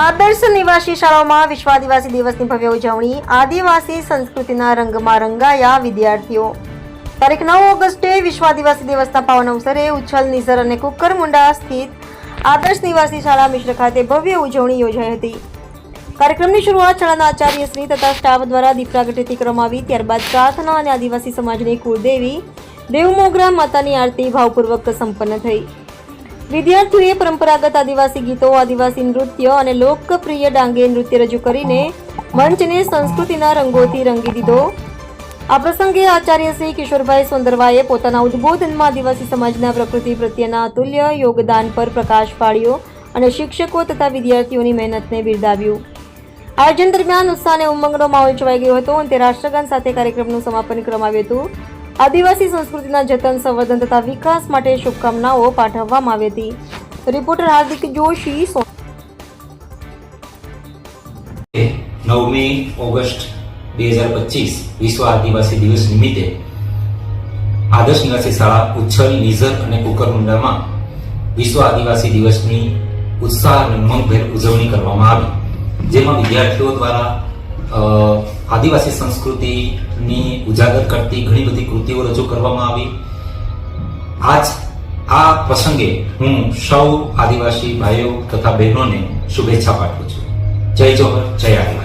આદર્શ નિવાસી શાળાઓમાં વિશ્વ આદિવાસી દિવસની ભવ્ય ઉજવણી, આદિવાસી સંસ્કૃતિના રંગમાં રંગાયા વિદ્યાર્થીઓ. તારીખ નવ ઓગસ્ટે વિશ્વ આદિવાસી દિવસના પાવન અવસરે ઉચ્છલ, નિઝર અને કુકરમુંડા સ્થિત આદર્શ નિવાસી શાળા મિશ્ર ખાતે ભવ્ય ઉજવણી યોજાઈ હતી. કાર્યક્રમની શરૂઆત શાળાના આચાર્ય શ્રી તથા સ્ટાફ દ્વારા દીપ કરવામાં આવી, ત્યારબાદ પ્રાર્થના અને આદિવાસી સમાજની કુળદેવી દેવમોગરા માતાની આરતી ભાવપૂર્વક સંપન્ન થઈ. વિદ્યાર્થીઓએ પરંપરાગત આદિવાસી ગીતો, આદિવાસી નૃત્ય અને લોકપ્રિય ડાંગે નૃત્ય રજૂ કરીને મંચને સંસ્કૃતિના રંગોથી રંગી દીધો. આ પ્રસંગે આચાર્ય શ્રી કિશોરભાઈ સુંદરવાએ પોતાના ઉદ્બોધનમાં આદિવાસી સમાજના પ્રકૃતિ પ્રત્યેના અતુલ્ય યોગદાન પર પ્રકાશ પાડ્યો અને શિક્ષકો તથા વિદ્યાર્થીઓની મહેનતને બિરદાવ્યું. આયોજન દરમિયાન ઉત્સાહ અને ઉમંગનો માહોલ છવાઈ ગયો હતો. અને તે રાષ્ટ્રગાન સાથે કાર્યક્રમનું સમાપન કરવામાં આવ્યું હતું. આદિવાસી સંસ્કૃતિના જતન સંવર્ધન તથા વિકાસ માટે શુભકામનાઓ પાઠવવામાં આવી હતી. રિપોર્ટર હાર્દિક જોશી નવમી ઓગસ્ટ બે હજાર પચીસ, વિશ્વ આદિવાસી દિવસ નિમિત્તે આદર્શ નિવાસી શાળા ઉચ્છલ, નિઝર અને કુકરમુંડામાં વિશ્વ આદિવાસી દિવસની ઉત્સાહ અને ઉમંગભેર ઉજવણી કરવામાં આવી. જેમાં વિદ્યાર્થીઓ દ્વારા આદિવાસી સંસ્કૃતિની ઉજાગર કરતી ઘણી બધી કૃતિઓ રજૂ કરવામાં આવી. આજ આ પ્રસંગે હું સૌ આદિવાસી ભાઈઓ તથા બહેનોને શુભેચ્છા પાઠવું છું. જય જોહર જય આદિવાસી.